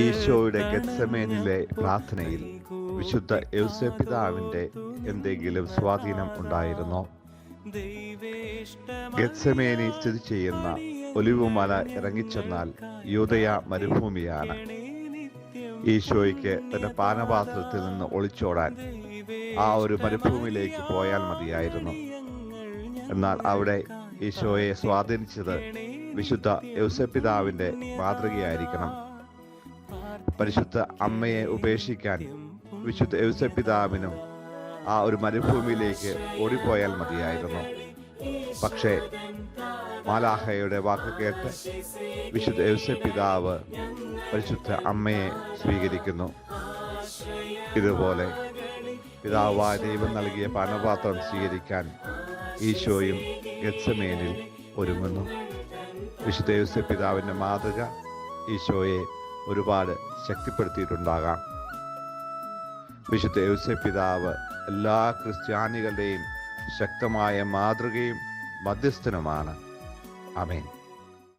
ഈശോയുടെ ഗത്സമേനിലെ പ്രാർത്ഥനയിൽ വിശുദ്ധ യൗസപിതാവിന്റെ എന്തെങ്കിലും സ്വാധീനം ഉണ്ടായിരുന്നോ? ഗത്സമേനി സ്ഥിതി ചെയ്യുന്ന ഒലിവുമല ഇറങ്ങിച്ചെന്നാൽ യൂതയ മരുഭൂമിയാണ്. ഈശോയ്ക്ക് തന്റെ പാനപാത്രത്തിൽ നിന്ന് ഒളിച്ചോടാൻ ആ ഒരു മരുഭൂമിയിലേക്ക് പോയാൽ മതിയായിരുന്നു. എന്നാൽ അവിടെ ഈശോയെ സ്വാധീനിച്ചത് വിശുദ്ധ യൗസപിതാവിന്റെ മാതൃകയായിരിക്കണം. പരിശുദ്ധ അമ്മയെ ഉപേക്ഷിക്കാൻ വിശുദ്ധ യൗസപിതാവിനും ആ ഒരു മരുഭൂമിയിലേക്ക് ഓടിപ്പോയാൽ മതിയായിരുന്നു. പക്ഷേ മാലാഹയുടെ വാക്ക് കേട്ട് വിശുദ്ധ യൗസപിതാവ് പരിശുദ്ധ അമ്മയെ സ്വീകരിക്കുന്നു. ഇതുപോലെ പിതാവായ ദൈവം നൽകിയ പാനപാത്രം സ്വീകരിക്കാൻ ഈശോയും ഗത്സമേനിൽ ഒരുങ്ങുന്നു. വിശുദ്ധ പിതാവിന്റെ മാതൃക ഈശോയെ ഒരുപാട് ശക്തിപ്പെടുത്തിയിട്ടുണ്ടാകാം. വിശുദ്ധ പിതാവ് എല്ലാ ക്രിസ്ത്യാനികളുടെയും ശക്തമായ മാതൃകയും മധ്യസ്ഥനുമാണ്. അമേൻ